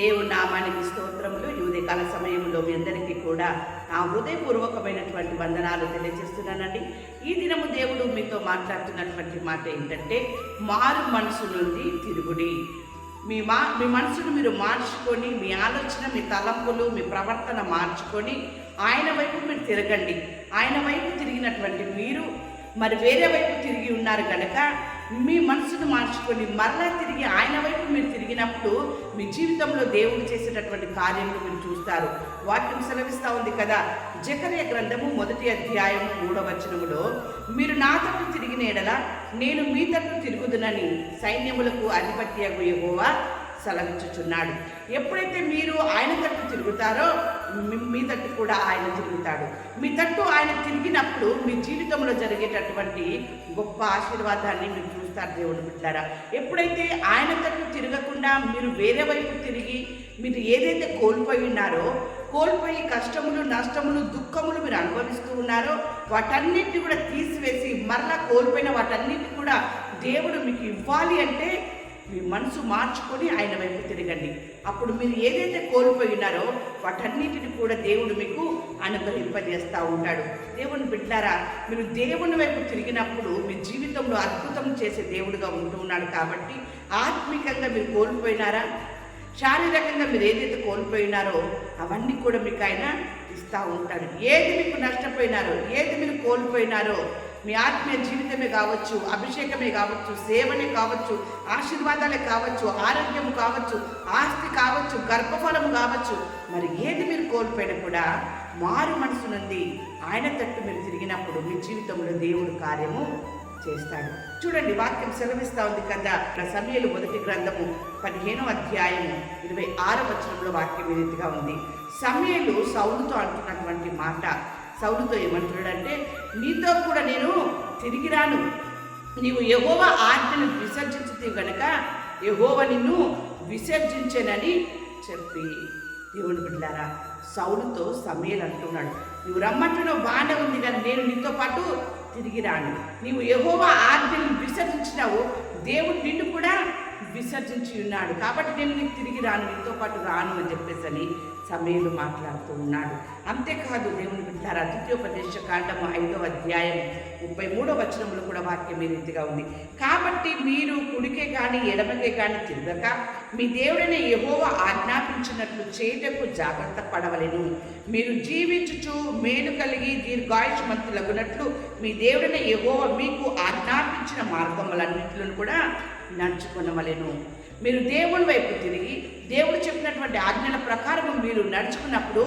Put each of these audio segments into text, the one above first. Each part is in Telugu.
దేవుడి నామానికి స్తోత్రములు. ఈ సమయంలో మీ అందరికీ కూడా నా హృదయపూర్వకమైనటువంటి వందనాలు తెలియజేస్తున్నానండి. ఈ దినము దేవుడు మీతో మాట్లాడుతున్నటువంటి మాట ఏంటంటే మారు మనసు నుండి తిరుగుడి. మీ మా మీ మనసును మీరు మార్చుకొని మీ ఆలోచన మీ తలంపులు మీ ప్రవర్తన మార్చుకొని ఆయన వైపు మీరు తిరగండి. ఆయన వైపు తిరిగినటువంటి మీరు మరి వేరే వైపు తిరిగి ఉన్నారు కనుక మీ మనసును మార్చుకొని మరలా తిరిగి ఆయన వైపు మీరు తిరిగినప్పుడు మీ జీవితంలో దేవుడు చేసేటటువంటి కార్యములు మీరు చూస్తారు. వాక్యం సెలవిస్తూ ఉంది కదా. జకరే గ్రంథము మొదటి అధ్యాయం మూడవ వచనములో మీరు నా తట్టు తిరిగిన ఎడల నేను మీ తట్టు తిరుగుదునని సైన్యములకు అధిపత్యగు యెహోవా సెలవించుచున్నాడు ఎప్పుడైతే మీరు ఆయన తట్టు తిరుగుతారో మీ- తట్టు కూడా ఆయన తిరుగుతాడు. మీ తట్టు ఆయన తిరిగినప్పుడు మీ జీవితంలో జరిగేటటువంటి గొప్ప ఆశీర్వాదాన్ని మీరు చూస్తారు దేవుడు బిడ్డారా. ఎప్పుడైతే ఆయన తట్టు తిరగకుండా మీరు వేరే వైపు తిరిగి మీరు ఏదైతే కోల్పోయి ఉన్నారో కోల్పోయి కష్టములు నష్టములు దుఃఖములు మీరు అనుభవిస్తూ ఉన్నారో వాటన్నిటిని కూడా తీసివేసి మరలా కోల్పోయిన వాటన్నిటిని కూడా దేవుడు మీకు ఇవ్వాలి అంటే మీ మనసు మార్చుకొని ఆయన వైపు తిరగండి. అప్పుడు మీరు ఏదైతే కోల్పోయినారో వాటన్నిటిని కూడా దేవుడు మీకు అనుగ్రహింపజేస్తూ ఉంటాడు. దేవుని బిడ్డారా మీరు దేవుని వైపు తిరిగినప్పుడు మీ జీవితంలో అద్భుతం చేసే దేవుడుగా ఉంటూ ఉన్నాడు కాబట్టి ఆత్మికంగా మీరు కోల్పోయినారా? శారీరకంగా మీరు ఏదైతే కోల్పోయినారో అవన్నీ కూడా మీకు ఆయన ఇస్తూ ఉంటాడు. ఏది మీకు నష్టపోయినారో ఏది మీరు కోల్పోయినారో మీ ఆత్మీయ జీవితమే కావచ్చు అభిషేకమే కావచ్చు సేవనే కావచ్చు ఆశీర్వాదాలే కావచ్చు ఆరోగ్యము కావచ్చు ఆస్తి కావచ్చు గర్భఫలము కావచ్చు మరి ఏది మీరు కోల్పోయినా కూడా మారు మనసు నుండి ఆయన తట్టు మీరు తిరిగినప్పుడు మీ జీవితంలో దేవుడు కార్యము చేస్తాడు. చూడండి వాక్యం సెలవిస్తా ఉంది కదా సమయలు మొదటి గ్రంథము పదిహేనో అధ్యాయము ఇరవై ఆరో వచనంలో వాక్యం ఈ రీతిగా ఉంది. సమయలు సౌలుతో అంటున్నటువంటి మాట. సౌలుతో ఏమంటున్నాడంటే నీతో కూడా నేను తిరిగి రాను. నీవు యహోవ ఆజ్ఞను విసర్జించితే గనక యహోవ నిన్ను విసర్జించానని చెప్పి. దేవుని బిడ్డారా సౌలుతో సమయలు అంటున్నాడు. నువ్వు రమ్మంటున్నావు బాగానే ఉంది కానీ నేను నీతో పాటు తిరిగి రాను. నీవు యహోవ ఆజ్ఞను విసర్జించినావు దేవుడు నిన్ను కూడా విసర్జించి ఉన్నాడు. కాబట్టి నేను నీకు తిరిగి రాను నీతో పాటు రాను అని చెప్పేసి అని సమయంలో మాట్లాడుతూ ఉన్నాడు. అంతేకాదు దేవుని బిడ్డారా ద్వితీయోపదేశ కాండము ఐదవ అధ్యాయం ముప్పై మూడో వచనంలో కూడా వాక్యం ఈ రీతిగా ఉంది. కాబట్టి మీరు కుడికే కానీ ఎడమకే కానీ తిరగక మీ దేవుడైన యహోవ ఆజ్ఞాపించినట్లు చేయటకు జాగ్రత్త పడవలేను. మీరు జీవించుచు మేలు కలిగి దీర్ఘాయుష్మంతులగునట్లు మీ దేవుడైన యహోవ మీకు ఆజ్ఞాపించిన మార్గములన్నింటిలో కూడా నడుచుకునవలెను. మీరు దేవుని వైపు తిరిగి దేవుడు చెప్పినటువంటి ఆజ్ఞల ప్రకారం మీరు నడుచుకున్నప్పుడు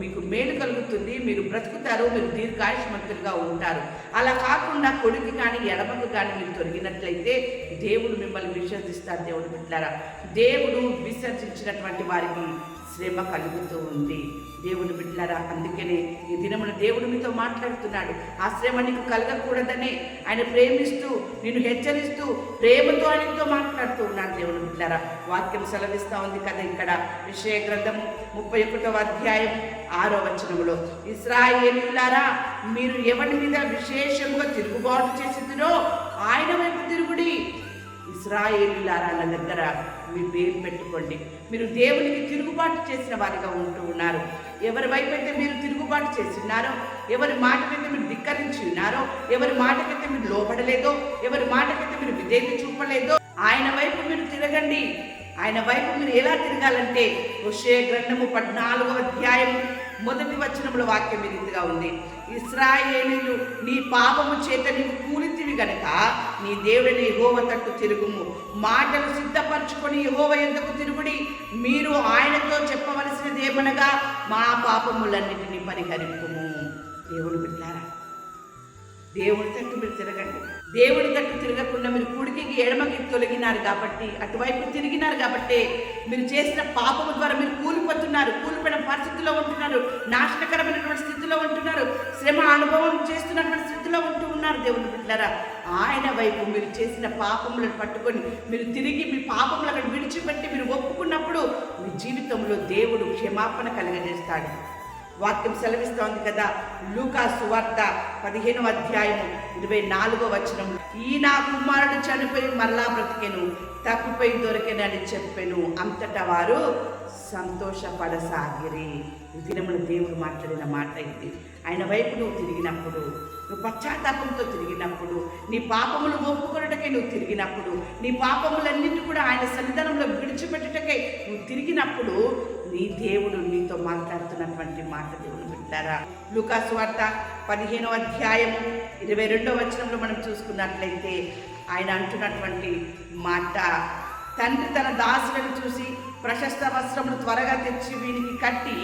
మీకు మేలు కలుగుతుంది మీరు బ్రతుకుతారు మీరు దీర్ఘాయుష్మంతులుగా ఉంటారు. అలా కాకుండా కొడుకు కానీ ఎడమకు కానీ మీరు తొలగినట్లయితే దేవుడు మిమ్మల్ని విశ్వసిస్తారు దేవుడు బిడ్డారా దేవుడు విసర్జించినటువంటి వారికి శ్రమ కలుగుతూ ఉంది. దేవుని బిడ్డలారా అందుకనే ఈ దినమున దేవుడు మీతో మాట్లాడుతున్నాడు. ఆశ్రయం నీకు కలగకూడదని ఆయన ప్రేమిస్తూ నిన్ను హెచ్చరిస్తూ ప్రేమతో ఆయనతో మాట్లాడుతూ ఉన్నాడు దేవుని బిడ్డలారా. వాక్యం సెలవిస్తూ ఉంది కదా ఇక్కడ విషయ గ్రంథము ముప్పై ఒకటవ అధ్యాయం ఆరో వచనములో. ఇస్రాయేలులారా మీరు ఎవరి మీద విశేషంగా తిరుగుబాటు చేసిందిరో ఆయన వైపు తిరుగుడి. ఇస్రాయేలీలారా దగ్గర మీ పేరు పెట్టుకోండి. మీరు దేవునికి తిరుగుబాటు చేసిన వారిగా ఉంటూ ఉన్నారు. ఎవరి వైపు అయితే మీరు తిరుగుబాటు చేస్తున్నారో ఎవరి మాటకైతే మీరు ధిక్కరించి ఉన్నారో ఎవరి మాటకైతే మీరు లోపడలేదో ఎవరి మాటకైతే మీరు విధేయత చూపలేదో ఆయన వైపు మీరు తిరగండి. ఆయన వైపు మీరు ఎలా తిరగాలంటే హుషే గ్రంథము పద్నాలుగో అధ్యాయం మొదటి వచనముల వాక్యం ఈ ఇదిగా ఉంది. ఇస్రాయేలీలు నీ పాపము చేత నీవు కూలితివి గనక నీ దేవుడిని యహోవ తట్టు తిరుగుము. మాటలు సిద్ధపరచుకొని యహోవ ఎందుకు తిరుగుడి? మీరు ఆయనతో చెప్పవలసినది ఏమనగా మా పాపములన్నిటినీ పరిహరింపుము. దేవుడు బిడ్డారా దేవుడి తట్టు మీరు తిరగండి. దేవుడి తట్టు తిరగకుండా మీరు కుడికి ఎడమకి తొలగినారు కాబట్టి అటువైపు తిరిగినారు కాబట్టి మీరు చేసిన పాపము ద్వారా మీరు కూలిపోతున్నారు కూలిపోయిన పరిస్థితిలో ఉంటున్నారు నాశనకరమైనటువంటి స్థితిలో ఉంటున్నారు శ్రమ అనుభవం చేస్తున్నటువంటి స్థితిలో ఉంటూ ఉన్నారు దేవుని బిడ్డలారా. ఆయన వైపు మీరు చేసిన పాపములను పట్టుకొని మీరు తిరిగి మీ పాపములను అక్కడ విడిచిపెట్టి మీరు ఒప్పుకున్నప్పుడు మీ జీవితంలో దేవుడు క్షమాపణ కలిగజేస్తాడు. వాక్యం సెలవిస్తోంది కదా. లూకా సువార్త పదిహేను అధ్యాయం ఇరవై నాలుగో వచనం ఈ నా కుమారుడు చనిపోయి మరలా బ్రతికెను తప్పిపోయి దొరికెనని చెప్పాను. అంతటా వారు సంతోషపడసాగిరి. ఈ దినమున దేవుడు మాట్లాడిన మాట ఇది. ఆయన వైపు నువ్వు తిరిగినప్పుడు నువ్వు పశ్చాత్తాపంతో తిరిగినప్పుడు నీ పాపములు ఒప్పుకొనటకే నువ్వు తిరిగినప్పుడు నీ పాపములన్నింటి కూడా ఆయన సన్నిధానంలో విడిచిపెట్టుటకై నువ్వు తిరిగినప్పుడు నీ దేవుడు నీతో మాట్లాడుతున్నటువంటి మాట దేవుడు వింటారా? లుకాసు వార్త పదిహేనో అధ్యాయము ఇరవై రెండో వచనంలో మనం చూసుకున్నట్లయితే ఆయన అంటున్నటువంటి మాట తండ్రి తన దాసులను చూసి ప్రశస్త వస్త్రములు త్వరగా తెచ్చి వీనికి కట్టి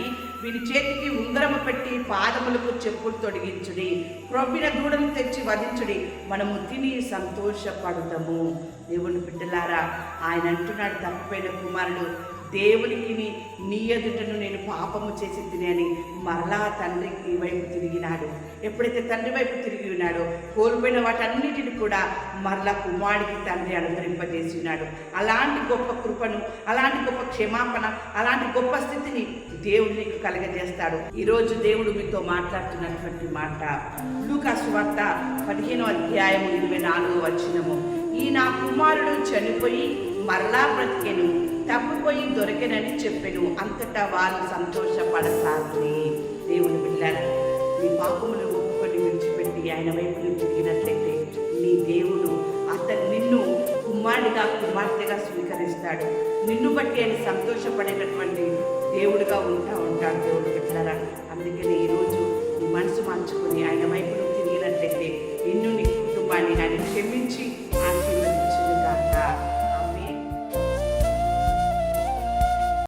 వీని చేతికి ఉంగరము పెట్టి పాదములకు చెప్పులు తొడిగించుడి. క్రొవ్విన దూడను తెచ్చి వధించుడి. మనము తిని సంతోషపడతాము దేవుని బిడ్డలారా ఆయన అంటున్నాడు తప్పిపోయిన కుమారుడు దేవునికి నీ- ఎదుటను నేను పాపము చేసి తినని అని మరలా తండ్రి వైపు తిరిగినాడు. ఎప్పుడైతే తండ్రి వైపు తిరిగి ఉన్నాడో కోల్పోయిన వాటన్నిటిని కూడా మరలా కుమారుడికి తండ్రి అనుగ్రహింపజేసి ఉన్నాడు అలాంటి గొప్ప కృపను అలాంటి గొప్ప క్షమాపణ అలాంటి గొప్ప స్థితిని దేవుడు నీకు కలగజేస్తాడు. ఈరోజు దేవుడు మీతో మాట్లాడుతున్నటువంటి మాట లూకాసు వార్త పదిహేనో అధ్యాయము ఇరవై నాలుగో వచ్చినము ఈ నా కుమారుడు చనిపోయి మరలా బ్రతికెను తప్పిపోయి దొరికెనని చెప్పెను. అంతటా వారు సంతోషపడసాగి దేవుని బిడ్డారు నీ పాపములు ఒప్పుకొని విడిచిపెట్టి ఆయన వైపు తిరిగినట్లయితే నీ దేవుడు అతను నిన్ను కుమారుడిగా కుమార్తెగా స్వీకరిస్తాడు. నిన్ను బట్టి ఆయన సంతోషపడేటటువంటి దేవుడిగా ఉంటా ఉంటాడు దేవుడు బిడ్డారా. అందుకని ఈరోజు నీ మనసు మార్చుకొని ఆయన వైపు తిరిగినట్లయితే నిన్ను నీ కుటుంబాన్ని ఆయన